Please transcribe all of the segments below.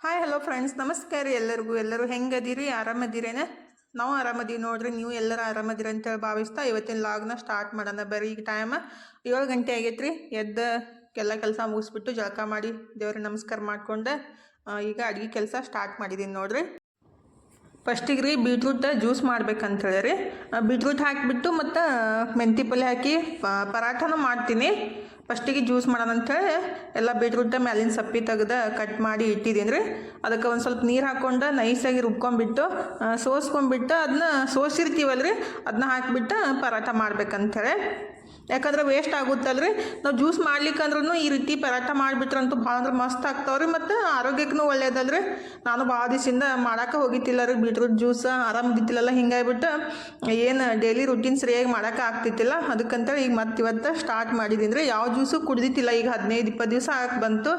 Hi hello friends ನಮಸ್ಕಾರ ಎಲ್ಲರಿಗೂ. ಎಲ್ಲರೂ ಹೆಂಗದಿರಿ? ಆರಾಮದಿರೇನ? ನಾವು ಆರಾಮದೀವಿ ನೋಡ್ರಿ. ನೀವು ಎಲ್ಲರೂ ಆರಾಮದಿರ ಅಂತೇಳಿ ಭಾವಿಸ್ತಾ ಇವತ್ತಿನ ಲಾಗ್ನ ಸ್ಟಾರ್ಟ್ ಮಾಡೋಣ. ಬರೀ ಈಗ ಟೈಮ್ ಏಳು ಗಂಟೆ ಆಗೈತ್ರಿ. ಎದ್ದ ಎಲ್ಲ ಕೆಲಸ ಮುಗಿಸ್ಬಿಟ್ಟು ಜಳಕ ಮಾಡಿ ದೇವ್ರಿಗೆ ನಮಸ್ಕಾರ ಮಾಡ್ಕೊಂಡು ಈಗ ಅಡುಗೆ ಕೆಲಸ ಸ್ಟಾರ್ಟ್ ಮಾಡಿದ್ದೀನಿ ನೋಡ್ರಿ. ಫಸ್ಟಿಗೆ ರೀ ಬೀಟ್ರೂಟ್ ಜ್ಯೂಸ್ ಮಾಡ್ಬೇಕಂತ ಹೇಳಿ ರೀ ಬೀಟ್ರೂಟ್ ಹಾಕಿಬಿಟ್ಟು ಮತ್ತು ಮೆಂತಿ ಪಲ್ಯ ಹಾಕಿ ಪರಾಠನೂ ಮಾಡ್ತೀನಿ. ಫಸ್ಟಿಗೆ ಜ್ಯೂಸ್ ಮಾಡೋಣ ಹೇಳಿ ಎಲ್ಲ ಬೀಟ್ರೂಟ ಮ್ಯಾಲಿನ ಸಪ್ಪಿ ತೆಗೆದು ಕಟ್ ಮಾಡಿ ಇಟ್ಟಿದ್ದೀನಿ ರೀ. ಅದಕ್ಕೆ ಒಂದು ಸ್ವಲ್ಪ ನೀರು ಹಾಕ್ಕೊಂಡು ನೈಸಾಗಿ ರುಬ್ಕೊಂಡ್ಬಿಟ್ಟು ಸೋಸ್ಕೊಂಡ್ಬಿಟ್ಟು ಅದನ್ನ ಸೋಸಿರ್ತೀವಲ್ಲ ರೀ ಅದನ್ನ ಹಾಕಿಬಿಟ್ಟು ಪರಾಠ ಮಾಡ್ಬೇಕಂತೇಳಿ. ಯಾಕಂದ್ರೆ ವೇಸ್ಟ್ ರೀ ನಾವು ಜ್ಯೂಸ್ ಮಾಡ್ಲಿಕ್ಕಂದ್ರೂ ಈ ರೀತಿ ಪರಾಟ ಮಾಡಿಬಿಟ್ರಂತೂ ಭಾಳ ಅಂದ್ರೆ ಮಸ್ತ್ ಆಗ್ತಾವ್ರಿ ಮತ್ತು ಆರೋಗ್ಯಕ್ಕೂ ಒಳ್ಳೇದಲ್ರಿ. ನಾನು ಭಾಳ ದಿವಸದಿಂದ ಮಾಡೋಕ್ಕೆ ಹೋಗಿತ್ತಿಲ್ಲ ರೀ ಬೀಟ್ರೂಟ್ ಜ್ಯೂಸ್ ಆರಾಮದಿತ್ತಿಲ್ಲಲ್ಲ ಹಿಂಗಾಗ್ಬಿಟ್ಟು ಏನು ಡೈಲಿ ರುಟೀನ್ ಸರಿಯಾಗಿ ಮಾಡೋಕೆ ಆಗ್ತಿತ್ತಿಲ್ಲ. ಅದಕ್ಕಂತೇಳಿ ಈಗ ಮತ್ತೆ ಇವತ್ತು ಸ್ಟಾರ್ಟ್ ಮಾಡಿದ್ದೀನಿ ರೀ. ಯಾವ ಜ್ಯೂಸು ಕುಡ್ದಿತ್ತಿಲ್ಲ, ಈಗ ಹದಿನೈದು ಇಪ್ಪತ್ತು ದಿವಸ ಆಗಿ ಬಂತು.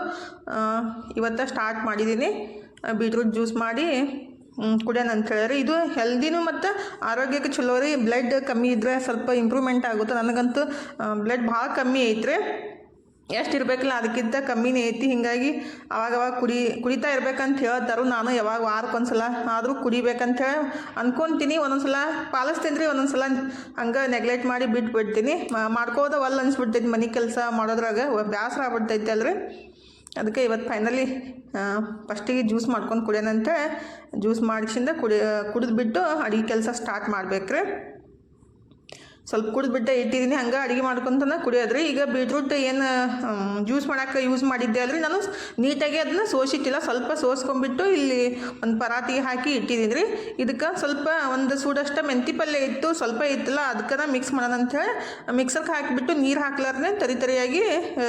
ಇವತ್ತು ಸ್ಟಾರ್ಟ್ ಮಾಡಿದ್ದೀನಿ ಬೀಟ್ರೂಟ್ ಜ್ಯೂಸ್ ಮಾಡಿ ಕುಡಿಯೋಣ ಅಂತ ಹೇಳಿರಿ ಇದು ಹೆಲ್ದಿನೂ ಮತ್ತು ಆರೋಗ್ಯಕ್ಕೆ ಚಲೋ ರೀ. ಬ್ಲಡ್ ಕಮ್ಮಿ ಇದ್ದರೆ ಸ್ವಲ್ಪ ಇಂಪ್ರೂವ್ಮೆಂಟ್ ಆಗುತ್ತೆ. ನನಗಂತೂ ಬ್ಲಡ್ ಭಾಳ ಕಮ್ಮಿ ಐತ್ರಿ. ಎಷ್ಟು ಇರಬೇಕಲ್ಲ, ಅದಕ್ಕಿಂತ ಕಮ್ಮಿನೇ ಐತಿ. ಹಿಂಗಾಗಿ ಅವಾಗವಾಗ ಕುಡಿ, ಕುಡಿತಾ ಇರ್ಬೇಕಂತ ಹೇಳ್ತಾರು ನಾನು. ಯಾವಾಗ ವಾರಕ್ಕೊಂದ್ಸಲ ಆದರೂ ಕುಡಿಬೇಕಂತ ಹೇಳಿ ಅನ್ಕೊಂತೀನಿ. ಒಂದೊಂದ್ಸಲ ಪಾಲಿಸ್ತೀನಿ ರೀ, ಒಂದೊಂದ್ಸಲ ಹಂಗೆ ನೆಗ್ಲೆಕ್ಟ್ ಮಾಡಿ ಬಿಟ್ಬಿಡ್ತೀನಿ. ಮಾಡ್ಕೋದ ಒಲ್ಲ ಅನ್ಸ್ಬಿಡ್ತೈತಿ ಮನೆ ಕೆಲಸ ಮಾಡೋದ್ರಾಗ. ಬ್ಯಾಸರ ಆಗ್ಬಿಡ್ತೈತಿ ಅಲ್ರಿ ಅದಕ್ಕೆ ಇವತ್ತು ಫೈನಲಿ ಫಸ್ಟಿಗೆ ಜ್ಯೂಸ್ ಮಾಡ್ಕೊಂಡು ಕುಡಿಯೋಣಂತೆ ಜ್ಯೂಸ್ ಮಾಡಿಸಿಂದ ಕುಡಿ, ಕುಡಿದ್ಬಿಟ್ಟು ಅಡುಗೆ ಕೆಲಸ ಸ್ಟಾರ್ಟ್ ಮಾಡ್ಬೇಕ್ರಿ. ಸ್ವಲ್ಪ ಕುಡಿದ್ಬಿಟ್ಟೆ ಇಟ್ಟಿದ್ದೀನಿ ಹಂಗೆ ಅಡುಗೆ ಮಾಡ್ಕೊಂತನ ಕುಡಿಯೋದ್ರಿ. ಈಗ ಬೀಟ್ರೂಟ್ ಏನು ಜ್ಯೂಸ್ ಮಾಡೋಕ್ಕೆ ಯೂಸ್ ಮಾಡಿದ್ದೆ ಅಲ್ರಿ. ನಾನು ನೀಟಾಗಿ ಅದನ್ನ ಸೋಸಿಟ್ಟಿಲ್ಲ, ಸ್ವಲ್ಪ ಸೋಸ್ಕೊಂಡ್ಬಿಟ್ಟು ಇಲ್ಲಿ ಒಂದು ಪರಾತಿಗೆ ಹಾಕಿ ಇಟ್ಟಿದ್ದೀನಿ ರೀ ಇದಕ್ಕೆ ಸ್ವಲ್ಪ ಒಂದು ಸೂಡಷ್ಟು ಮೆಂತಿ ಪಲ್ಯ ಇತ್ತು, ಸ್ವಲ್ಪ ಇತ್ತಲ್ಲ ಅದಕ್ಕೆ ಮಿಕ್ಸ್ ಮಾಡೋಣ ಅಂಥೇಳಿ ಮಿಕ್ಸರ್ಗೆ ಹಾಕಿಬಿಟ್ಟು ನೀರು ಹಾಕ್ಲಾರ್ದೆ ತರಿ ತರಿಯಾಗಿ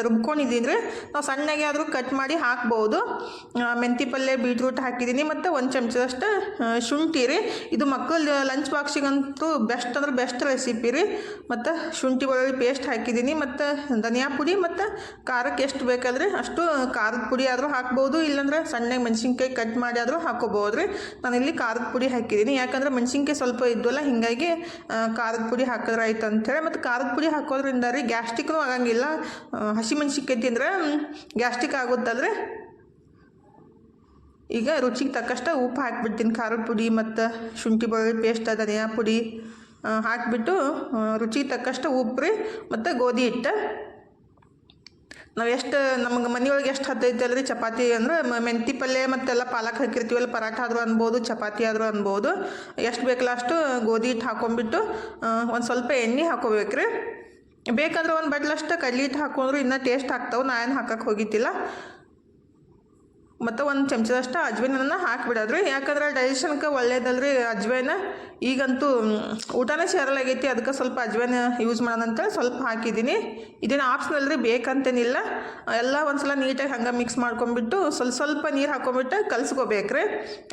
ರುಬ್ಕೊಂಡಿದ್ದೀನಿ ರೀ ನಾವು ಸಣ್ಣಗೆ ಆದರೂ ಕಟ್ ಮಾಡಿ ಹಾಕ್ಬೋದು. ಮೆಂತಿ ಪಲ್ಯ ಬೀಟ್ರೂಟ್ ಹಾಕಿದ್ದೀನಿ ಮತ್ತು ಒಂದು ಚಮಚದಷ್ಟು ಶುಂಠಿ ರೀ. ಇದು ಮಕ್ಕಳ ಲಂಚ್ ಬಾಕ್ಸಿಗಂತೂ ಬೆಸ್ಟ್ ಅಂದ್ರೆ ಬೆಸ್ಟ್ ರೆಸಿಪಿ ರೀ. ಮತ್ತು ಶುಂಠಿ ಬೆಳ್ಳುಳ್ಳಿ ಪೇಸ್ಟ್ ಹಾಕಿದ್ದೀನಿ ಮತ್ತು ಧನಿಯಾ ಪುಡಿ ಮತ್ತು ಖಾರಕ್ಕೆ ಎಷ್ಟು ಬೇಕಾದ್ರೆ ಅಷ್ಟು ಖಾರದ ಪುಡಿ ಆದರೂ ಹಾಕ್ಬೋದು, ಇಲ್ಲಾಂದ್ರೆ ಸಣ್ಣಗೆ ಮೆಣಸಿನ್ಕಾಯಿ ಕಟ್ ಮಾಡಿ ಆದರೂ ಹಾಕೋಬೋದು ರೀ ನಾನಿಲ್ಲಿ ಖಾರದ ಪುಡಿ ಹಾಕಿದ್ದೀನಿ. ಯಾಕಂದ್ರೆ ಮೆಣಸಿನ್ಕಾಯಿ ಸ್ವಲ್ಪ ಇದ್ವಲ್ಲ, ಹೀಗಾಗಿ ಖಾರದ ಪುಡಿ ಹಾಕಿದ್ರೆ ಆಯ್ತು ಅಂಥೇಳಿ ಮತ್ತು ಖಾರದ ಪುಡಿ ಹಾಕೋದ್ರಿಂದ ರೀ ಗ್ಯಾಸ್ಟಿಕ್ನೂ ಆಗಂಗಿಲ್ಲ. ಹಸಿ ಮೆಣಸಿನ್ಕಾಯಿ ತಿಂದರೆ ಗ್ಯಾಸ್ಟಿಕ್ ಆಗುತ್ತಲ್ರಿ. ಈಗ ರುಚಿಗೆ ತಕ್ಕಷ್ಟ ಉಪ್ಪು ಹಾಕ್ಬಿಡ್ತೀನಿ. ಖಾರದ ಪುಡಿ ಮತ್ತು ಶುಂಠಿ ಬೆಳ್ಳುಳ್ಳಿ ಪೇಸ್ಟ್ ಧನಿಯಾ ಪುಡಿ. ಹಾಕಿಬಿಟ್ಟು ರುಚಿ ತಕ್ಕಷ್ಟು ಉಪ್ಪು ಮತ್ತು ಗೋಧಿ ಹಿಟ್ಟು. ನಾವು ಎಷ್ಟು, ನಮ್ಗೆ ಮನೆಯೊಳಗೆ ಎಷ್ಟು ಹತ್ತೈತೆ ರೀ ಚಪಾತಿ ಅಂದ್ರೆ ಮೆಂತಿ ಪಲ್ಯ ಮತ್ತೆಲ್ಲ ಪಾಲಕ್ ಹಾಕಿರ್ತೀವಲ್ಲ ಪರಾಠ ಆದರೂ ಅನ್ಬೋದು, ಚಪಾತಿ ಆದರೂ ಅನ್ಬೋದು. ಎಷ್ಟು ಬೇಕಲ್ಲ ಅಷ್ಟು ಗೋಧಿ ಹಿಟ್ಟು ಹಾಕೊಂಡ್ಬಿಟ್ಟು ಒಂದು ಸ್ವಲ್ಪ ಎಣ್ಣೆ ಹಾಕೋಬೇಕ್ರಿ. ಬೇಕಂದ್ರೆ ಒಂದು ಬಟ್ಲಷ್ಟು ಕಡ್ಲಿ ಹಿಟ್ಟು ಹಾಕೊಂಡ್ರು ಇನ್ನೂ ಟೇಸ್ಟ್ ಆಗ್ತಾವೆ, ನಾ ಏನು ಹಾಕಕ್ಕೆ ಹೋಗಿದ್ದಿಲ್ಲ. ಮತ್ತು ಒಂದು ಚಮಚದಷ್ಟು ಅಜ್ವೇನನ್ನು ಹಾಕಿಬಿಡೋದ್ರಿ. ಯಾಕಂದ್ರೆ ಡೈಜೆಷನ್ಗೆ ಒಳ್ಳೇದಲ್ರಿ ಅಜ್ವೈನ. ಈಗಂತೂ ಊಟನೇ ಸೇರಲಾಗೈತಿ ಅದಕ್ಕೆ ಸ್ವಲ್ಪ ಅಜ್ವೈನ ಯೂಸ್ ಅಂತ ಸ್ವಲ್ಪ ಹಾಕಿದ್ದೀನಿ. ಇದೇನು ಆಪ್ಷನಲ್ ರೀ, ಬೇಕಂತೇನಿಲ್ಲ. ಎಲ್ಲ ಒಂದ್ಸಲ ನೀಟಾಗಿ ಹಂಗೆ ಮಿಕ್ಸ್ ಮಾಡ್ಕೊಂಬಿಟ್ಟು ಸ್ವಲ್ಪ ಸ್ವಲ್ಪ ನೀರು ಹಾಕೊಂಬಿಟ್ಟು ಕಲ್ಸ್ಕೋಬೇಕ್ರಿ.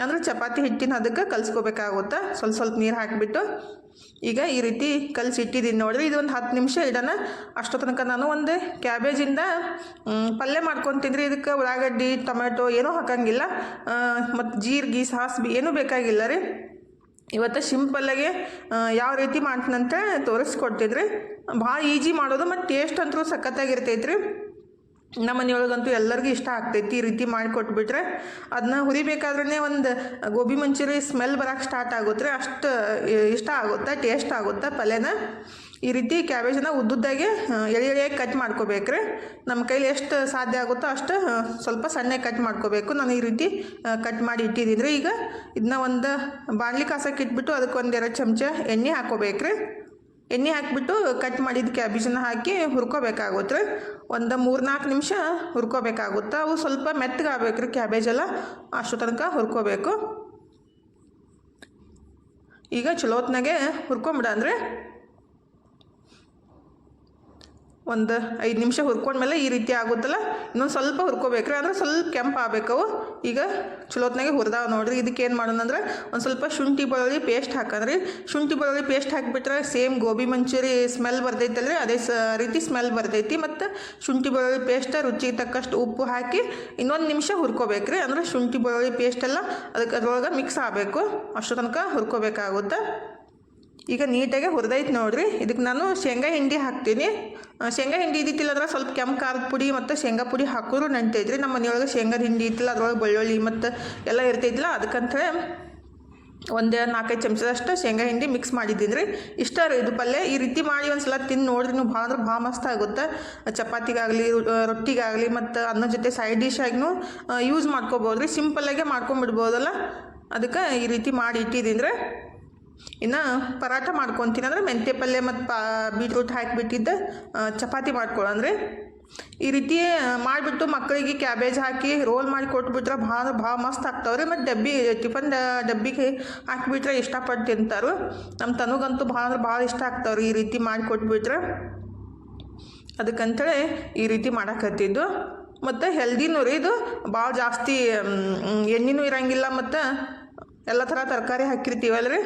ಅಂದ್ರೆ ಚಪಾತಿ ಹಿಟ್ಟಿನ ಅದಕ್ಕೆ ಕಲ್ಸ್ಕೋಬೇಕಾಗುತ್ತೆ. ಸ್ವಲ್ಪ ಸ್ವಲ್ಪ ನೀರು ಹಾಕಿಬಿಟ್ಟು ಈಗ ಈ ರೀತಿ ಕಲಸಿ ಇಟ್ಟಿದ್ದೀನಿ ನೋಡ್ರಿ ಇದು ಒಂದು ಹತ್ತು ನಿಮಿಷ ಇಡೋಣ. ಅಷ್ಟೋ ತನಕ ನಾನು ಒಂದು ಕ್ಯಾಬೇಜಿಂದ ಪಲ್ಯ ಮಾಡ್ಕೊತೀನಿ ಇದಕ್ಕೆ ಉಳ್ಳಾಗಡ್ಡಿ ಟೊಮೆಟೊ ಏನೂ ಹಾಕಂಗಿಲ್ಲ. ಮತ್ತು ಜೀರಿಗೆ ಸಾಸ್ಬಿ ಏನೂ ಬೇಕಾಗಿಲ್ಲ ರೀ. ಇವತ್ತು ಸಿಂಪಲ್ಲಾಗೆ ಯಾವ ರೀತಿ ಮಾಡ್ತೀನಂತ ತೋರಿಸ್ಕೊಡ್ತೀನಿ ರೀ ಭಾಳ ಈಜಿ ಮಾಡೋದು, ಮತ್ತು ಟೇಸ್ಟ್ ಅಂತೂ ಸಖತ್ತಾಗಿರ್ತೈತೆ ರೀ ನಮ್ಮ ಮನೆಯೊಳಗಂತೂ ಎಲ್ಲರಿಗೂ ಇಷ್ಟ ಆಗ್ತೈತಿ ಈ ರೀತಿ ಮಾಡಿಕೊಟ್ಬಿಟ್ರೆ ಅದನ್ನ ಹುರಿಬೇಕಾದ್ರೆ ಒಂದು ಗೋಬಿ ಮಂಚೂರಿ ಸ್ಮೆಲ್ ಬರೋಕ್ಕೆ ಸ್ಟಾರ್ಟ್ ಆಗುತ್ತೆ. ಅಷ್ಟು ಇಷ್ಟ ಆಗುತ್ತೆ ಟೇಸ್ಟ್ ಆಗುತ್ತೆ ಪಲ್ಯನ? ಈ ರೀತಿ ಕ್ಯಾಬೇಜನ್ನ ಉದ್ದುದ್ದಾಗೆ ಎಳೆ ಎಳೆಯಾಗಿ ಕಟ್ ಮಾಡ್ಕೋಬೇಕ್ರಿ. ನಮ್ಮ ಕೈಲಿ ಎಷ್ಟು ಸಾಧ್ಯ ಆಗುತ್ತೋ ಅಷ್ಟು ಸ್ವಲ್ಪ ಸಣ್ಣ ಕಟ್ ಮಾಡ್ಕೋಬೇಕು. ನಾನು ಈ ರೀತಿ ಕಟ್ ಮಾಡಿ ಇಟ್ಟಿದ್ದೀನಿ ಈಗ ಇದನ್ನ ಒಂದು ಬಾಣಲಿ ಕಾಸಕ್ಕೆ ಇಟ್ಬಿಟ್ಟು ಅದಕ್ಕೆ ಒಂದೆರಡು ಚಮಚ ಎಣ್ಣೆ ಹಾಕೋಬೇಕ್ರಿ. ಎಣ್ಣೆ ಹಾಕಿಬಿಟ್ಟು ಕಟ್ ಮಾಡಿದ ಕ್ಯಾಬೇಜನ್ನು ಹಾಕಿ ಹುರ್ಕೋಬೇಕಾಗುತ್ತೆ. ಒಂದು ಮೂರು ನಾಲ್ಕು ನಿಮಿಷ ಹುರ್ಕೋಬೇಕಾಗುತ್ತೆ. ಅವು ಸ್ವಲ್ಪ ಮೆತ್ತಗಾಗಬೇಕು ರೀ ಕ್ಯಾಬೇಜ್ ಎಲ್ಲ. ಅಷ್ಟು ತನಕ ಹುರ್ಕೋಬೇಕು. ಈಗ ಚಲೋತ್ನಾಗೆ ಹುರ್ಕೊಂಬಿಡ ಅಂದರೆ ಒಂದು ಐದು ನಿಮಿಷ ಹುರ್ಕೊಂಡ್ಮೇಲೆ ಈ ರೀತಿ ಆಗುತ್ತಲ್ಲ? ಇನ್ನೊಂದು ಸ್ವಲ್ಪ ಹುರ್ಕೋಬೇಕ್ರಿ ಅಂದ್ರೆ ಸ್ವಲ್ಪ ಕೆಂಪು ಆಗಬೇಕು ಈಗ ಚಲೋತ್ನಾಗೆ ಹುರಿದಾವ ನೋಡ್ರಿ. ಇದಕ್ಕೆ ಏನು ಮಾಡೋಣಂದ್ರೆ ಒಂದು ಸ್ವಲ್ಪ ಶುಂಠಿ ಬೆಳ್ಳುಳ್ಳಿ ಪೇಸ್ಟ್ ಹಾಕಂದ್ರಿ. ಶುಂಠಿ ಬೆಳ್ಳುಳ್ಳಿ ಪೇಸ್ಟ್ ಹಾಕಿಬಿಟ್ರೆ ಸೇಮ್ ಗೋಬಿ ಮಂಚೂರಿ ಸ್ಮೆಲ್ ಬರ್ತೈತಲ್ರಿ ಅದೇ ಸ ರೀತಿ ಸ್ಮೆಲ್ ಬರ್ತೈತಿ ಮತ್ತು ಶುಂಠಿ ಬೆಳ್ಳುಳ್ಳಿ ಪೇಸ್ಟ್ ರುಚಿಗೆ ತಕ್ಕಷ್ಟು ಉಪ್ಪು ಹಾಕಿ ಇನ್ನೊಂದು ನಿಮಿಷ ಹುರ್ಕೋಬೇಕ್ರಿ. ಅಂದ್ರೆ ಶುಂಠಿ ಬೆಳ್ಳುಳ್ಳಿ ಪೇಸ್ಟ್ ಎಲ್ಲ ಅದಕ್ಕೆ ಅದ್ರೊಳಗೆ ಮಿಕ್ಸ್ ಆಗಬೇಕು. ಅಷ್ಟು ತನಕ ಹುರ್ಕೋಬೇಕಾಗುತ್ತೆ. ಈಗ ನೀಟಾಗಿ ಹುರಿದೈತೆ ನೋಡಿರಿ. ಇದಕ್ಕೆ ನಾನು ಶೇಂಗಾ ಹಿಂಡಿ ಹಾಕ್ತೀನಿ. ಶೇಂಗಾ ಹಿಂಡಿ ಇದ್ದಿತ್ತಿಲ್ಲ ಅಂದ್ರೆ ಸ್ವಲ್ಪ ಕೆಂಪು ಖಾರದ ಪುಡಿ ಮತ್ತು ಶೇಂಗಾ ಪುಡಿ ಹಾಕಿದ್ರು ನೆಂಟೈತ್ರಿ. ನಮ್ಮ ಮನೆಯೊಳಗೆ ಶೇಂಗಾದ ಹಿಂಡಿ ಇತ್ತಿಲ್ಲ ಅದ್ರೊಳಗೆ ಬೆಳ್ಳುಳ್ಳಿ ಮತ್ತು ಎಲ್ಲ ಇರ್ತೈತಿಲ್ಲ ಅದಕ್ಕಂತೇಳಿ ಒಂದು ನಾಲ್ಕೈದು ಚಮಚದಷ್ಟು ಶೇಂಗಾ ಹಿಂಡಿ ಮಿಕ್ಸ್ ಮಾಡಿದ್ದೀನಿ ರೀ ಇಷ್ಟ ರೀ ಇದು ಪಲ್ಯ. ಈ ರೀತಿ ಮಾಡಿ ಒಂದು ಸಲ ತಿಂದು ನೋಡ್ರಿ, ನೀವು ಭಾಳ ಅಂದ್ರೆ ಭಾಳ ಮಸ್ತ್ ಆಗುತ್ತೆ. ಚಪಾತಿಗಾಗಲಿ ರೊಟ್ಟಿಗಾಗಲಿ ಮತ್ತು ಅನ್ನದ ಜೊತೆ ಸೈಡ್ ಡಿಶ್ ಆಗಿನೂ ಯೂಸ್ ಮಾಡ್ಕೋಬೋದು ರೀ ಸಿಂಪಲ್ಲಾಗೆ ಮಾಡ್ಕೊಂಬಿಡ್ಬೋದಲ್ಲ. ಅದಕ್ಕೆ ಈ ರೀತಿ ಮಾಡಿ ಇಟ್ಟಿದ್ದೀನಿ ರೀ ಇನ್ನು ಪರಾಟ ಮಾಡ್ಕೊತೀನಿ ಅಂದ್ರೆ ಮೆಂತ್ಯ ಪಲ್ಯ ಮತ್ತು ಪಾ, ಬೀಟ್ರೂಟ್ ಹಾಕಿಬಿಟ್ಟಿದ್ದ ಚಪಾತಿ ಮಾಡ್ಕೊಳ್ಳೋಣ್ರಿ ಈ ರೀತಿ ಮಾಡಿಬಿಟ್ಟು ಮಕ್ಕಳಿಗೆ ಕ್ಯಾಬೇಜ್ ಹಾಕಿ ರೋಲ್ ಮಾಡಿ ಕೊಟ್ಬಿಟ್ರೆ ಭಾಳ ಭಾಳ ಮಸ್ತ್ ಆಗ್ತಾವ್ರಿ ಮತ್ತು ಡಬ್ಬಿ, ಟಿಫನ್ ಡಬ್ಬಿಗೆ ಹಾಕಿಬಿಟ್ರೆ ಇಷ್ಟಪಟ್ಟು ತಿಂತಾರೆ. ನಮ್ಮ ತನಗಂತೂ ಭಾಳ ಅಂದ್ರೆ ಭಾಳ ಇಷ್ಟ ಆಗ್ತಾವ್ರಿ ಈ ರೀತಿ ಮಾಡಿ ಕೊಟ್ಬಿಟ್ರೆ. ಅದಕ್ಕಂತೇಳಿ ಈ ರೀತಿ ಮಾಡಕತ್ತಿದ್ದು. ಮತ್ತು ಹೆಲ್ದಿನೂ ರೀ ಇದು. ಭಾಳ ಜಾಸ್ತಿ ಎಣ್ಣೆನೂ ಇರಂಗಿಲ್ಲ ಮತ್ತು ಎಲ್ಲ ಥರ ತರಕಾರಿ ಹಾಕಿರ್ತೀವಲ್ರಿ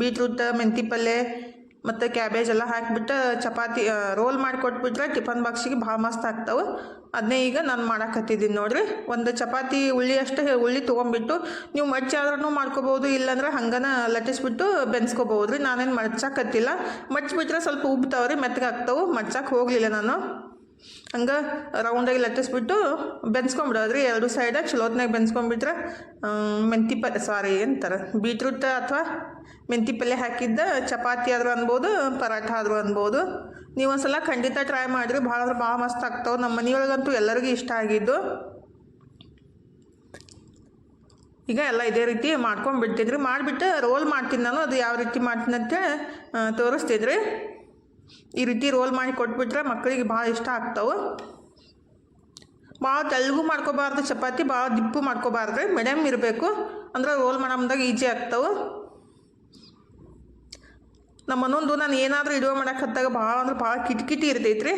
ಬೀಟ್ರೂಟ್, ಮೆಂತಿ ಪಲ್ಯ ಮತ್ತು ಕ್ಯಾಬೇಜ್ ಎಲ್ಲ ಹಾಕಿಬಿಟ್ಟು ಚಪಾತಿ ರೋಲ್ ಮಾಡಿ ಕೊಟ್ಬಿಟ್ರೆ ಟಿಫನ್ ಬಾಕ್ಸಿಗೆ ಭಾಳ ಮಸ್ತ್ ಆಗ್ತಾವೆ. ಅದನ್ನೇ ಈಗ ನಾನು ಮಾಡಕತ್ತಿದ್ದೀನಿ ನೋಡಿರಿ. ಒಂದು ಚಪಾತಿ ಉಳ್ಳಿ ಅಷ್ಟು, ಉಳ್ಳಿ ತೊಗೊಂಬಿಟ್ಟು ನೀವು ಮಡ್ಚಿ ಆದ್ರೂ ಮಾಡ್ಕೋಬೋದು, ಇಲ್ಲಾಂದ್ರೆ ಹಂಗನ ಲಟ್ಟಿಸ್ಬಿಟ್ಟು ಬೆನ್ಸ್ಕೋಬೋದು ರೀ ನಾನೇನು ಮಡ್ಚಾಕತ್ತಿಲ್ಲ ಮಡ್ಚಿಬಿಟ್ರೆ ಸ್ವಲ್ಪ ಉಬ್ತಾವ್ರಿ ಮೆತ್ತಗೆ ಆಗ್ತಾವೆ ಮಡ್ಚಕ್ಕೆ ಹೋಗಲಿಲ್ಲ ನಾನು. ಹಂಗೆ ರೌಂಡಾಗಿ ಲಟ್ಟಿಸ್ಬಿಟ್ಟು ಬೆನ್ಸ್ಕೊಂಬಿಡೋದ್ರಿ. ಎರಡು ಸೈಡಾಗಿ ಚಲೋತ್ನಾಗ ಬೆನ್ಸ್ಕೊಂಬಿಟ್ರೆ ಮೆಂತಿ ಪಲ್ಯ ಸಾರಿ ಅಂತಾರೆ ಬೀಟ್ರೂಟ್ ಅಥವಾ ಮೆಂತಿ ಪಲ್ಯ ಹಾಕಿದ್ದ ಚಪಾತಿ ಆದರೂ ಅನ್ಬೋದು, ಪರಾಠ ಆದರೂ ಅನ್ಬೋದು. ನೀವು ಒಂದ್ಸಲ ಖಂಡಿತ ಟ್ರೈ ಮಾಡಿರಿ. ಭಾಳ ಅಂದ್ರೆ ಭಾಳ ಮಸ್ತ್ ಆಗ್ತಾವೆ. ನಮ್ಮ ಮನೆಯೊಳಗಂತೂ ಎಲ್ಲರಿಗೂ ಇಷ್ಟ ಆಗಿದ್ದು. ಈಗ ಎಲ್ಲ ಇದೇ ರೀತಿ ಮಾಡ್ಕೊಂಡ್ಬಿಡ್ತಿದ್ರಿ. ಮಾಡಿಬಿಟ್ಟು ರೋಲ್ ಮಾಡ್ತೀನಿ ನಾನು. ಅದು ಯಾವ ರೀತಿ ಮಾಡ್ತೀನಿ ಅಂತೇಳಿ ತೋರಿಸ್ತಿದ್ರಿ. ಈ ರೀತಿ ರೋಲ್ ಮಾಡಿ ಕೊಟ್ಬಿಟ್ರೆ ಮಕ್ಕಳಿಗೆ ಭಾಳ ಇಷ್ಟ ಆಗ್ತಾವೆ. ಭಾಳ ತೆಳಗು ಮಾಡ್ಕೋಬಾರ್ದು, ಚಪಾತಿ ಭಾಳ ದಿಪ್ಪು ಮಾಡ್ಕೋಬಾರ್ದು ಮೀಡಿಯಮ್ ಇರಬೇಕು. ಅಂದ್ರೆ ರೋಲ್ ಮಾಡಮ್ದಾಗ ಈಜಿ ಆಗ್ತಾವೆ. ನಮ್ಮ ಮನೊಂದು ನಾನು ಏನಾದರೂ ಇಡುವ ಮಾಡಕ್ಕೆ ಹತ್ತಾಗ ಭಾಳ ಅಂದ್ರೆ ಭಾಳ ಕಿಟಕಿಟಿ ಇರ್ತೈತ್ರಿ.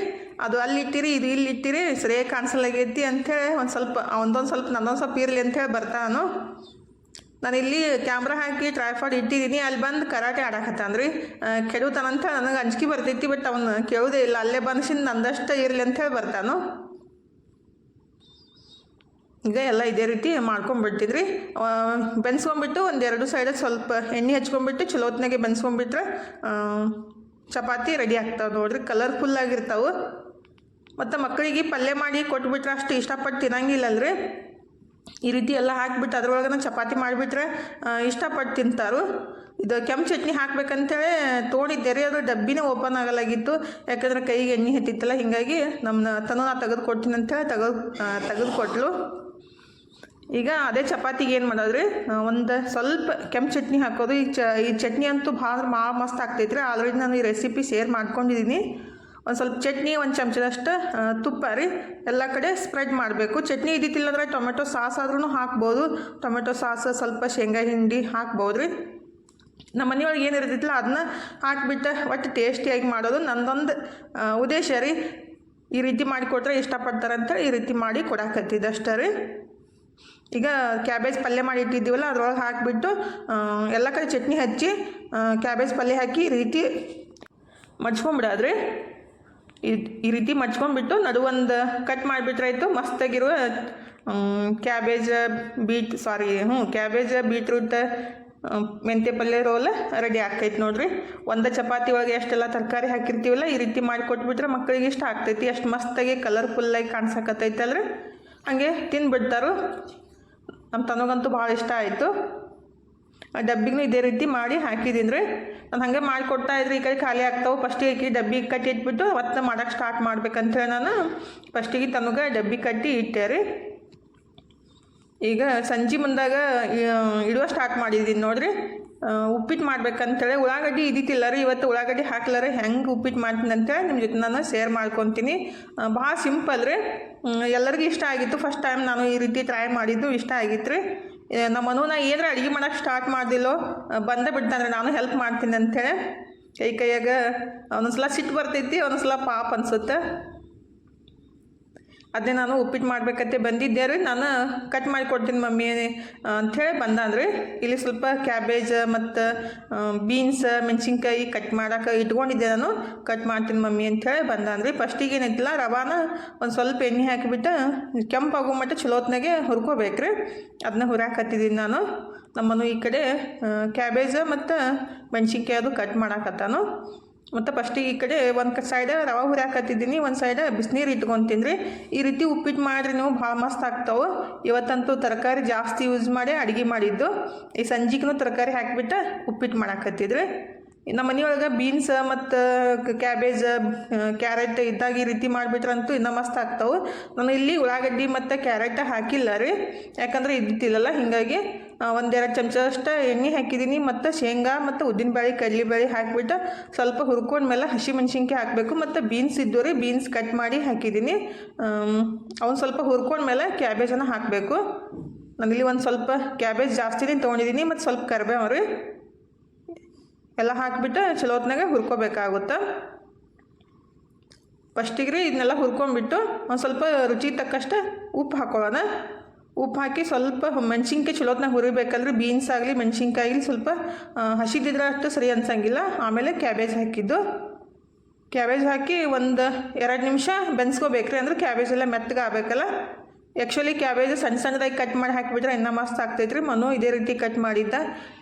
ಅದು ಅಲ್ಲಿ ಇಟ್ಟಿರಿ ಇದು ಇಲ್ಲಿ ಇಟ್ಟಿರಿ ಸರಿಯಾಗಿ ಕಾಣಿಸಲಾಗೈತಿ ಅಂಥೇಳಿ ಒಂದು ಸ್ವಲ್ಪ, ಒಂದೊಂದು ಸ್ವಲ್ಪ, ನಂದೊಂದು ಸ್ವಲ್ಪ ಇರಲಿ ಅಂಥೇಳಿ ಬರ್ತಾನು ನಾನು ಇಲ್ಲಿ ಕ್ಯಾಮ್ರಾ ಹಾಕಿ ಟ್ರೈಫಾಡ್ ಇಟ್ಟಿದ್ದೀನಿ. ಅಲ್ಲಿ ಬಂದು ಕರಾಟೆ ಆಡಕತ್ತಾನ್ರಿ ಕೆಡುತ್ತಾನಂತ ನನಗೆ ಅಂಜಿಕೆ ಬರ್ತೈತಿ ಬಟ್ ಅವನು ಕೇಳೋದೇ ಇಲ್ಲ. ಅಲ್ಲೇ ಬಂದ್ಸಿಂದ ನಂದಷ್ಟು ಇರಲಿ ಅಂಥೇಳಿ ಬರ್ತಾನು. ಈಗ ಎಲ್ಲ ಇದೇ ರೀತಿ ಮಾಡ್ಕೊಂಬಿಡ್ತಿದ್ರಿ ಬೆನ್ಸ್ಕೊಂಬಿಟ್ಟು ಒಂದೆರಡು ಸೈಡಲ್ಲಿ ಸ್ವಲ್ಪ ಎಣ್ಣೆ ಹಚ್ಕೊಂಬಿಟ್ಟು ಚಲೋ ಹೊತ್ನಾಗೆ ಬೆನ್ಸ್ಕೊಂಬಿಟ್ರೆ ಆ, ಚಪಾತಿ ರೆಡಿ ಆಗ್ತಾವೆ ನೋಡ್ರಿ. ಕಲರ್ಫುಲ್ ಆಗಿರ್ತಾವೆ. ಮತ್ತು ಮಕ್ಕಳಿಗೆ ಪಲ್ಯ ಮಾಡಿ ಕೊಟ್ಬಿಟ್ರೆ ಅಷ್ಟು ಇಷ್ಟಪಟ್ಟು ತಿನ್ನಂಗಿಲ್ಲಲ್ರಿ. ಈ ರೀತಿ ಎಲ್ಲ ಹಾಕಿಬಿಟ್ಟು ಅದ್ರೊಳಗನ ಚಪಾತಿ ಮಾಡಿಬಿಟ್ರೆ ಇಷ್ಟಪಟ್ಟು ತಿಂತಾರು. ಇದು ಕೆಂಪು ಚಟ್ನಿ ಹಾಕ್ಬೇಕಂತೇಳಿ ತೋಡಿದ್ದೆ ರೀ ಅದು ಡಬ್ಬಿನೇ ಓಪನ್ ಆಗಲಾಗಿತ್ತು. ಯಾಕಂದ್ರೆ ಕೈಗೆ ಎಣ್ಣೆ ಹತ್ತಿತ್ತಲ್ಲ ಹೀಗಾಗಿ ನಮ್ಮನ್ನ ತನು ನಾ ತೆಗೆದು ಕೊಡ್ತೀನಿ ಅಂತೇಳಿ ತೆಗೆದು ತೆಗೆದು ಕೊಟ್ಲು ಈಗ ಅದೇ ಚಪಾತಿಗೆ ಏನು ಮಾಡೋದ್ರಿ? ಒಂದು ಸ್ವಲ್ಪ ಕೆಂಪು ಚಟ್ನಿ ಹಾಕೋದು. ಈ ಚ, ಈ ಚಟ್ನಿ ಅಂತೂ ಭಾಳ ಭಾಳ ಮಸ್ತ್ ಆಗ್ತೈತ್ರಿ. ಆಲ್ರೆಡಿ ನಾನು ಈ ರೆಸಿಪಿ ಶೇರ್ ಮಾಡ್ಕೊಂಡಿದ್ದೀನಿ ಒಂದು ಸ್ವಲ್ಪ ಚಟ್ನಿ ಒಂದು ಚಮಚದಷ್ಟು ತುಪ್ಪ ರೀ, ಎಲ್ಲ ಕಡೆ ಸ್ಪ್ರೆಡ್ ಮಾಡಬೇಕು. ಚಟ್ನಿ ಇದ್ದಿತ್ತಿಲ್ಲ ಅಂದ್ರೆ ಟೊಮೆಟೊ ಸಾಸ್ ಆದ್ರೂ ಹಾಕ್ಬೋದು. ಟೊಮೆಟೊ ಸಾಸ್ ಸ್ವಲ್ಪ ಶೇಂಗಾ ಹಿಂಡಿ ಹಾಕ್ಬೋದು ರೀ. ನಮ್ಮ ಮನೆಯೊಳಗೆ ಏನು ಇರ್ತಿತ್ತಲ್ಲ ಅದನ್ನ ಹಾಕಿಬಿಟ್ಟು ಒಟ್ಟು ಟೇಸ್ಟಿಯಾಗಿ ಮಾಡೋದು. ನಂದೊಂದು ಉದ್ದೇಶ ರೀ, ಈ ರೀತಿ ಮಾಡಿಕೊಟ್ರೆ ಇಷ್ಟಪಡ್ತಾರೆ ಅಂತೇಳಿ ಈ ರೀತಿ ಮಾಡಿ ಕೊಡಾಕತ್ತಿದ್ದೆ ಅಷ್ಟೇ ರೀ. ಈಗ ಕ್ಯಾಬೇಜ್ ಪಲ್ಯ ಮಾಡಿ ಇಟ್ಟಿದ್ದೀವಲ್ಲ, ಅದ್ರೊಳಗೆ ಹಾಕಿಬಿಟ್ಟು ಎಲ್ಲ ಕಡೆ ಚಟ್ನಿ ಹಚ್ಚಿ ಕ್ಯಾಬೇಜ್ ಪಲ್ಯ ಹಾಕಿ ಈ ರೀತಿ ಮಡ್ಚ್ಕೊಂಬಿಡೋದ್ರಿ ಈ ರೀತಿ ಮಚ್ಕೊಂಡ್ಬಿಟ್ಟು ನಡುವೊಂದು ಕಟ್ ಮಾಡಿಬಿಟ್ರಾಯ್ತು ಮಸ್ತಾಗಿರುವ ಕ್ಯಾಬೇಜ್ ಬೀಟ್ ಸಾರಿ ಹ್ಞೂ ಕ್ಯಾಬೇಜ್ ಬೀಟ್ರೂಟ್ ಮೆಂತ್ಯ ಪಲ್ಯ ರೋಲ್ ರೆಡಿ ಆಗ್ತೈತೆ ನೋಡ್ರಿ. ಒಂದು ಚಪಾತಿ ಒಳಗೆ ಎಷ್ಟೆಲ್ಲ ತರಕಾರಿ ಹಾಕಿರ್ತೀವಲ್ಲ, ಈ ರೀತಿ ಮಾಡಿ ಕೊಟ್ಬಿಟ್ರೆ ಮಕ್ಕಳಿಗೆ ಇಷ್ಟ ಆಗ್ತೈತಿ. ಅಷ್ಟು ಮಸ್ತಾಗಿ ಕಲರ್ಫುಲ್ಲಾಗಿ ಕಾಣ್ಸಕತ್ತೈತಲ್ರಿ. ಹಂಗೆ ತಿಂದ್ಬಿಡ್ತಾರು ನಮ್ಮ ತನಗಂತೂ ಭಾಳ ಇಷ್ಟ ಆಯಿತು. ಡಬ್ಬಿಗೂ ಇದೇ ರೀತಿ ಮಾಡಿ ಹಾಕಿದ್ದೀನಿ ರೀ. ನಾನು ಹಾಗೆ ಮಾಡಿಕೊಡ್ತಾ ಇದ್ರಿ, ಈ ಕಡೆ ಖಾಲಿ ಆಗ್ತಾವೆ. ಫಸ್ಟಿಗೆ ಈ ಡಬ್ಬಿ ಕಟ್ಟಿ ಇಟ್ಬಿಟ್ಟು ಮತ್ತೆ ಮಾಡೋಕ್ಕೆ ಸ್ಟಾರ್ಟ್ ಮಾಡ್ಬೇಕಂತೇಳಿ ನಾನು. ಫಸ್ಟಿಗೆ ತನಗೆ ಡಬ್ಬಿ ಕಟ್ಟಿ ಇಟ್ಟೆ ರೀ. ಈಗ ಸಂಜೆ ಮುಂದಾಗ ಇಡುವ ಸ್ಟಾರ್ಟ್ ಮಾಡಿದ್ದೀನಿ ನೋಡಿರಿ. ಉಪ್ಪಿಟ್ಟು ಮಾಡ್ಬೇಕಂತೇಳಿ ಉಳ್ಳಾಗಡ್ಡಿ ಇದ್ದಿತ್ತಿಲ್ಲ ರೀ. ಇವತ್ತು ಉಳ್ಳಾಗಡ್ಡಿ ಹಾಕ್ಲಾರ, ಹೆಂಗೆ ಉಪ್ಪಿಟ್ಟು ಮಾಡ್ತೀನಿ ಅಂತೇಳಿ ನಿಮ್ಮ ಜೊತೆ ನಾನು ಶೇರ್ ಮಾಡ್ಕೊತೀನಿ. ಭಾಳ ಸಿಂಪಲ್ ರೀ. ಎಲ್ಲರಿಗೂ ಇಷ್ಟ ಆಗಿತ್ತು. ಫಸ್ಟ್ ಟೈಮ್ ನಾನು ಈ ರೀತಿ ಟ್ರೈ ಮಾಡಿದ್ದು, ಇಷ್ಟ ಆಗಿತ್ತು ರೀ. ನಮ್ಮ ಮನು ನಾ ಏನಾರ ಅಡುಗೆ ಮಾಡೋಕ್ಕೆ ಸ್ಟಾರ್ಟ್ ಮಾಡಿದಿಲ್ಲೋ ಬಂದೇ ಬಿಡ್ತಾನೆ ನಾನು ಹೆಲ್ಪ್ ಮಾಡ್ತೀನಿ ಅಂಥೇಳಿ ಕೈ ಕೈಯಾಗ, ಒಂದೊಂದ್ಸಲ ಸಿಟ್ಟು ಬರ್ತೈತಿ, ಒಂದೊಂದ್ಸಲ ಪಾಪ ಅನ್ಸುತ್ತೆ. ಅದೇ ನಾನು ಉಪ್ಪಿಟ್ಟು ಮಾಡ್ಬೇಕಂತೆ ಬಂದಿದ್ದೆ ರೀ. ನಾನು ಕಟ್ ಮಾಡಿ ಕೊಡ್ತೀನಿ ಮಮ್ಮಿ ಅಂಥೇಳಿ ಬಂದಾನ್ರಿ ಇಲ್ಲಿ ಸ್ವಲ್ಪ ಕ್ಯಾಬೇಜ್ ಮತ್ತು ಬೀನ್ಸ್ ಮೆಣಸಿನ್ಕಾಯಿ ಕಟ್ ಮಾಡೋಕೆ ಇಟ್ಕೊಂಡಿದ್ದೆ ನಾನು. ಕಟ್ ಮಾಡ್ತೀನಿ ಮಮ್ಮಿ ಅಂಥೇಳಿ ಬಂದಾನ್ರಿ ಫಸ್ಟಿಗೆ ಏನೈತಿಲ್ಲ ರವಾನ ಒಂದು ಸ್ವಲ್ಪ ಎಣ್ಣೆ ಹಾಕಿಬಿಟ್ಟು ಕೆಂಪಾಗೋ ಮಟ್ಟ ಚಲೋತ್ನಾಗೆ ಹುರ್ಕೋಬೇಕ್ರಿ ಅದನ್ನ ಹುರಾಕತ್ತಿದ್ದೀನಿ ನಾನು. ನಮ್ಮನು ಈ ಕಡೆ ಕ್ಯಾಬೇಜ ಮತ್ತು ಮೆಣಸಿನ್ಕಾಯಿ ಅದು ಕಟ್ ಮಾಡಾಕತ್ತಾನು. ಮತ್ತು ಫಸ್ಟ್ ಈ ಕಡೆ ಒಂದು ಸೈಡ ರವೆ ಹುರಿಯಾಕತ್ತಿದ್ದೀನಿ ಒಂದು ಸೈಡ ಬಿಸಿನೀರು ಇಟ್ಕೊಂಡು ರೀ ಈ ರೀತಿ ಉಪ್ಪಿಟ್ಟು ಮಾಡಿರಿ ನೀವು ಭಾಳ ಮಸ್ತ್ ಆಗ್ತಾವೆ. ಇವತ್ತಂತೂ ತರಕಾರಿ ಜಾಸ್ತಿ ಯೂಸ್ ಮಾಡಿ ಅಡುಗೆ ಮಾಡಿದ್ದು. ಈ ಸಂಜೆಗೂ ತರಕಾರಿ ಹಾಕಿಬಿಟ್ಟು ಉಪ್ಪಿಟ್ಟು ಮಾಡಾಕತ್ತಿದ್ರಿ. ನಮ್ಮ ಮನೆಯೊಳಗೆ ಬೀನ್ಸ್ ಮತ್ತು ಕ್ಯಾಬೇಜ್ ಕ್ಯಾರೆಟ್ ಇದ್ದಾಗ ಈ ರೀತಿ ಮಾಡಿಬಿಟ್ರಂತೂ ಇನ್ನೂ ಮಸ್ತ್ ಆಗ್ತಾವೆ. ನಾನು ಇಲ್ಲಿ ಉಳ್ಳಾಗಡ್ಡಿ ಮತ್ತು ಕ್ಯಾರೆಟ್ ಹಾಕಿಲ್ಲ ರೀ. ಯಾಕಂದ್ರೆ ಇದ್ದಿತ್ತಿಲ್ಲಲ್ಲ, ಹೀಗಾಗಿ ಒಂದೆರಡು ಚಮಚ ಅಷ್ಟು ಎಣ್ಣೆ ಹಾಕಿದ್ದೀನಿ ಮತ್ತು ಶೇಂಗಾ ಮತ್ತು ಉದ್ದಿನಬೇಳೆ, ಕಡಲೆಬೇಳೆ ಹಾಕಿಬಿಟ್ಟು ಸ್ವಲ್ಪ ಹುರ್ಕೊಂಡ್ಮೇಲೆ ಹಸಿ ಮೆಣಸಿನ್ಕಾಯಿ ಹಾಕಬೇಕು, ಮತ್ತು ಬೀನ್ಸ್ ಇದ್ದು ರೀ ಬೀನ್ಸ್ ಕಟ್ ಮಾಡಿ ಹಾಕಿದ್ದೀನಿ ಅವ್ನು ಸ್ವಲ್ಪ ಹುರ್ಕೊಂಡ್ಮೇಲೆ ಕ್ಯಾಬೇಜನ್ನು ಹಾಕಬೇಕು. ನಾನಿಲ್ಲಿ ಒಂದು ಸ್ವಲ್ಪ ಕ್ಯಾಬೇಜ್ ಜಾಸ್ತಿನೇ ತೊಗೊಂಡಿದ್ದೀನಿ ಮತ್ತು ಸ್ವಲ್ಪ ಕರಿಬೇವು ರೀ ಎಲ್ಲ ಹಾಕಿಬಿಟ್ಟು ಚಲೋ ಹೊತ್ನಾಗ ಹುರ್ಕೋಬೇಕಾಗುತ್ತೆ. ಫಸ್ಟಿಗೆ ರೀ ಇದನ್ನೆಲ್ಲ ಹುರ್ಕೊಂಡ್ಬಿಟ್ಟು ಒಂದು ಸ್ವಲ್ಪ ರುಚಿ ತಕ್ಕಷ್ಟು ಉಪ್ಪು ಹಾಕೊಳ್ಳೋಣ. ಉಪ್ಪು ಹಾಕಿ ಸ್ವಲ್ಪ ಮೆಣಸಿನ್ಕಾಯಿ ಚಲೋತ್ನಾಗ ಹುರಿಬೇಕಂದ್ರೆ ಬೀನ್ಸ್ ಆಗಲಿ ಮೆಣಸಿನ್ಕಾಯಿ ಸ್ವಲ್ಪ ಹಸಿದಿದ್ರೆ ಅಷ್ಟು ಸರಿ ಅನ್ಸಂಗಿಲ್ಲ. ಆಮೇಲೆ ಕ್ಯಾಬೇಜ್ ಹಾಕಿದ್ದು. ಕ್ಯಾಬೇಜ್ ಹಾಕಿ ಒಂದು ಎರಡು ನಿಮಿಷ ಬೆನ್ಸ್ಕೋಬೇಕ್ರಿ, ಅಂದ್ರೆ ಕ್ಯಾಬೇಜ್ ಎಲ್ಲ ಮೆತ್ತಗೆ ಆಗಬೇಕಲ್ಲ ಆ್ಯಕ್ಚುಲಿ ಕ್ಯಾಬೇಜ್ ಸಣ್ಣ ಸಣ್ಣದಾಗಿ ಕಟ್ ಮಾಡಿ ಹಾಕಿಬಿಟ್ರೆ ಇನ್ನೂ ಮಸ್ತ್ ಆಗ್ತೈತೆ ರೀ ಮನು ಇದೇ ರೀತಿ ಕಟ್ ಮಾಡಿದ್ದ.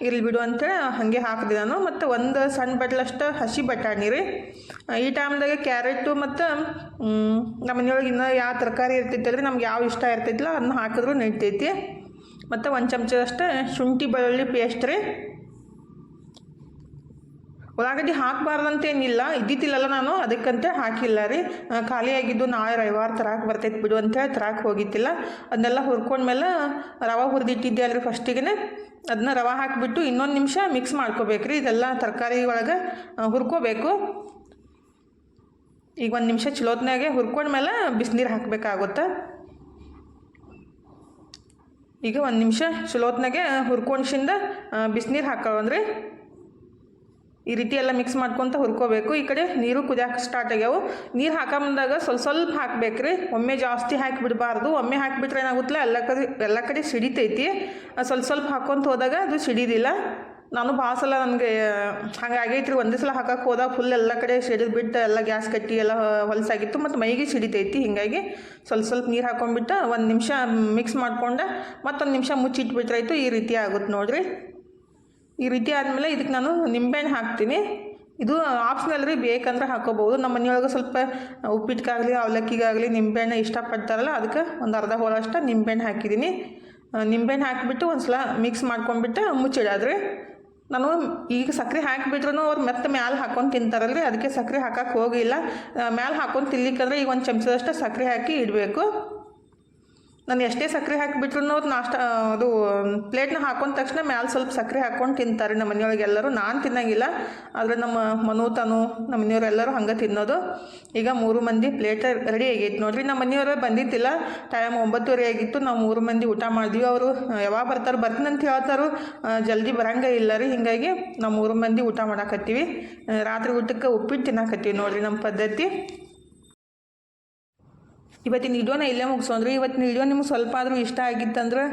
ಇರ್ಲಿ ಬಿಡು ಅಂತೇಳಿ ಹಾಗೆ ಹಾಕಿದೆ ನಾನು. ಮತ್ತು ಒಂದು ಸಣ್ಣ ಬಟ್ಲಷ್ಟು ಹಸಿ ಬಟಾಣಿ ರೀ. ಈ ಟೈಮ್ದಾಗ ಕ್ಯಾರೆಟು ಮತ್ತು ನಮ್ಮ ಮನೆಯೊಳಗೆ ಇನ್ನೂ ಯಾವ ತರಕಾರಿ ಇರ್ತೈತೆ ರೀ ನಮ್ಗೆ ಯಾವ ಇಷ್ಟ ಇರ್ತೈತಿಲ್ಲ ಅದನ್ನ ಹಾಕಿದ್ರು ನಡಿತೈತಿ. ಮತ್ತು ಒಂದು ಚಮಚದಷ್ಟು ಶುಂಠಿ ಬೆಳ್ಳುಳ್ಳಿ ಪೇಸ್ಟ್ ರೀ. ಉಳ್ಳಾಗಡ್ಡಿ ಹಾಕಬಾರ್ದಂತೇನಿಲ್ಲ ಇದ್ದಿತ್ತಿಲ್ಲಲ್ಲ ನಾನು, ಅದಕ್ಕಂತ ಹಾಕಿಲ್ಲ ರೀ. ಖಾಲಿಯಾಗಿದ್ದು ನಾಳೆ ರವಿವಾರ ತರಾಕ್ ಬರ್ತೈತೆ ಬಿಡು ಅಂತೇಳಿ ತರಾಕ್ ಹೋಗಿತ್ತಿಲ್ಲ ಅದನ್ನೆಲ್ಲ ಹುರ್ಕೊಂಡ್ಮೇಲೆ ರವೆ ಹುರಿದಿಟ್ಟಿದ್ದೆ ಅಲ್ರಿ ಫಸ್ಟಿಗೆ ಅದನ್ನ ರವೆ ಹಾಕಿಬಿಟ್ಟು ಇನ್ನೊಂದು ನಿಮಿಷ ಮಿಕ್ಸ್ ಮಾಡ್ಕೋಬೇಕ್ರಿ. ಇದೆಲ್ಲ ತರಕಾರಿ ಒಳಗೆ ಹುರ್ಕೋಬೇಕು. ಈಗ ಒಂದು ನಿಮಿಷ ಚಲೋತ್ನಾಗೆ ಹುರ್ಕೊಂಡ್ಮೇಲೆ ಬಿಸಿನೀರು ಹಾಕಬೇಕಾಗುತ್ತೆ. ಈಗ ಒಂದು ನಿಮಿಷ ಚಲೋತ್ನಾಗೆ ಹುರ್ಕೊಂಡ್ಸಿಂದ ಬಿಸಿನೀರು ಹಾಕೊಳ್ಳೋಣ್ರಿ ಈ ರೀತಿ ಎಲ್ಲ ಮಿಕ್ಸ್ ಮಾಡ್ಕೊತ ಹುರ್ಕೋಬೇಕು. ಈ ಕಡೆ ನೀರು ಕುದಿಯಕ್ಕೆ ಸ್ಟಾರ್ಟ್ ಆಗ್ಯಾವು. ನೀರು ಹಾಕೊಂಬಂದಾಗ ಸ್ವಲ್ಪ ಸ್ವಲ್ಪ ಹಾಕ್ಬೇಕ್ರಿ. ಒಮ್ಮೆ ಜಾಸ್ತಿ ಹಾಕಿ ಬಿಡಬಾರ್ದು. ಒಮ್ಮೆ ಹಾಕಿಬಿಟ್ರೆ ಏನಾಗುತ್ತಲ್ಲ, ಎಲ್ಲ ಕಡೆ ಎಲ್ಲ ಕಡೆ ಸಿಡಿತೈತಿ. ಸ್ವಲ್ಪ ಸ್ವಲ್ಪ ಹಾಕ್ಕೊಂತ ಹೋದಾಗ ಅದು ಸಿಡಿದಿಲ್ಲ. ನಾನು ಭಾಳ ಸಲ ನನಗೆ ಹಂಗಾಗೈತ್ರಿ ಒಂದೇ ಸಲ ಹಾಕಕ್ಕೆ ಹೋದಾಗ ಫುಲ್ ಎಲ್ಲ ಕಡೆ ಸಿಡಿದು ಬಿಟ್ಟು ಎಲ್ಲ ಗ್ಯಾಸ್ ಕಟ್ಟಿ ಎಲ್ಲ ಹೊಲಸಾಗಿತ್ತು. ಮತ್ತು ಮೈಗೆ ಸಿಡಿತೈತಿ. ಹೀಗಾಗಿ ಸ್ವಲ್ಪ ಸ್ವಲ್ಪ ನೀರು ಹಾಕೊಂಡ್ಬಿಟ್ಟು ಒಂದು ನಿಮಿಷ ಮಿಕ್ಸ್ ಮಾಡ್ಕೊಂಡು ಮತ್ತೊಂದು ನಿಮಿಷ ಮುಚ್ಚಿಟ್ಬಿಟ್ರಾಯ್ತು ಈ ರೀತಿ ಆಗುತ್ತೆ ನೋಡ್ರಿ. ಈ ರೀತಿ ಆದಮೇಲೆ ಇದಕ್ಕೆ ನಾನು ನಿಂಬೆಹಣ್ಣು ಹಾಕ್ತೀನಿ. ಇದು ಆಪ್ಷನಲ್ ರೀ ಬೇಕಂದ್ರೆ ಹಾಕೋಬೋದು ನಮ್ಮ ಮನೆಯೊಳಗೆ ಸ್ವಲ್ಪ ಉಪ್ಪಿಟ್ಟಿಗಾಗಲಿ ಅವಲಕ್ಕಿಗಾಗಲಿ ನಿಂಬೆಹಣ್ಣು ಇಷ್ಟಪಡ್ತಾರಲ್ಲ, ಅದಕ್ಕೆ ಒಂದು ಅರ್ಧ ಹೋಳಷ್ಟು ನಿಂಬೆಹಣ್ಣು ಹಾಕಿದ್ದೀನಿ. ನಿಂಬೆಹಣ್ಣು ಹಾಕಿಬಿಟ್ಟು ಒಂದು ಸಲ ಮಿಕ್ಸ್ ಮಾಡ್ಕೊಂಡ್ಬಿಟ್ಟು ಮುಚ್ಚಿಡಾದ್ರಿ. ನಾನು ಈಗ ಸಕ್ಕರೆ ಹಾಕಿಬಿಟ್ರೂ ಅವ್ರು ಮತ್ತೆ ಮ್ಯಾಲೆ ಹಾಕೊಂಡು ತಿಂತಾರಲ್ರಿ, ಅದಕ್ಕೆ ಸಕ್ಕರೆ ಹಾಕಕ್ಕೆ ಹೋಗಿಲ್ಲ. ಮ್ಯಾಲೆ ಹಾಕೊಂಡು ತಿನ್ಲಿಕ್ಕಂದ್ರೆ ಈಗ ಒಂದು ಚಮಚದಷ್ಟು ಸಕ್ಕರೆ ಹಾಕಿ ಇಡಬೇಕು. ನಾನು ಎಷ್ಟೇ ಸಕ್ಕರೆ ಹಾಕಿಬಿಟ್ರು ಅವ್ರು ನಾಷ್ಟ ಅದು, ಪ್ಲೇಟ್ನ ಹಾಕೊಂಡ ತಕ್ಷಣ ಮ್ಯಾಲೆ ಸ್ವಲ್ಪ ಸಕ್ಕರೆ ಹಾಕೊಂಡು ತಿಂತಾರೆ ನಮ್ಮ ಮನೆಯೊಳಗೆ ಎಲ್ಲರೂ. ನಾನು ತಿನ್ನಂಗಿಲ್ಲ, ಆದರೆ ನಮ್ಮ ಮನು, ತನು, ನಮ್ಮ ಮನೆಯವ್ರು ಎಲ್ಲರೂ ಹಂಗೆ ತಿನ್ನೋದು. ಈಗ ಮೂರು ಮಂದಿ ಪ್ಲೇಟ್ ರೆಡಿ ಆಗೈತೆ ನೋಡಿರಿ. ನಮ್ಮ ಮನೆಯವರು ಬಂದಿದ್ದಿಲ್ಲ, ಟೈಮ್ ಒಂಬತ್ತುವರೆ ಆಗಿತ್ತು. ನಾವು ಮೂರು ಮಂದಿ ಊಟ ಮಾಡಿದ್ವಿ. ಅವರು ಯಾವಾಗ ಬರ್ತಾರೆ ಬರ್ತೀನಿ ಅಂತ ಹೇಳ್ತಾರು ಜಲ್ದಿ ಬರಂಗೆ ಇಲ್ಲ ರೀ. ಹಿಂಗಾಗಿ ನಾವು ಮೂರು ಮಂದಿ ಊಟ ಮಾಡಾಕತ್ತೀವಿ. ರಾತ್ರಿ ಊಟಕ್ಕೆ ಉಪ್ಪಿಟ್ಟು ತಿನ್ನಾಕತ್ತೀವಿ ನೋಡಿರಿ ನಮ್ಮ ಪದ್ಧತಿ. ಇವತ್ತಿನ ವಿಡಿಯೋನ ಇಲ್ಲೇ ಮುಗಿಸೋಣ್ರಿ ಇವತ್ತಿನ ವಿಡಿಯೋ ನಿಮ್ಗೆ ಸ್ವಲ್ಪ ಆದರೂ ಇಷ್ಟ ಆಗಿತ್ತಂದ್ರೆ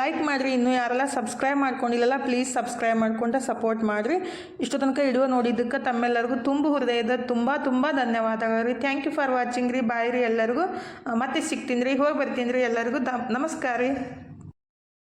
ಲೈಕ್ ಮಾಡಿರಿ. ಇನ್ನೂ ಯಾರೆಲ್ಲ ಸಬ್ಸ್ಕ್ರೈಬ್ ಮಾಡ್ಕೊಂಡಿಲ್ಲಲ್ಲ ಪ್ಲೀಸ್ ಸಬ್ಸ್ಕ್ರೈಬ್ ಮಾಡ್ಕೊಂಡು ಸಪೋರ್ಟ್ ಮಾಡಿರಿ. ಇಷ್ಟು ತನಕ ವಿಡಿಯೋ ನೋಡಿದ್ದಕ್ಕೆ ತಮ್ಮೆಲ್ಲರಿಗೂ ತುಂಬ ಹೃದಯದ ತುಂಬ ತುಂಬ ಧನ್ಯವಾದಗಳು. ರೀ ಥ್ಯಾಂಕ್ ಯು ಫಾರ್ ವಾಚಿಂಗ್ ರೀ. ಬಾಯ್ ರೀ ಎಲ್ಲರಿಗೂ. ಮತ್ತೆ ಸಿಗ್ತೀನಿ ರೀ. ಹೋಗಿ ಬರ್ತೀನಿ ರೀ ಎಲ್ಲರಿಗೂ. ದ, ನಮಸ್ಕಾರ ರೀ.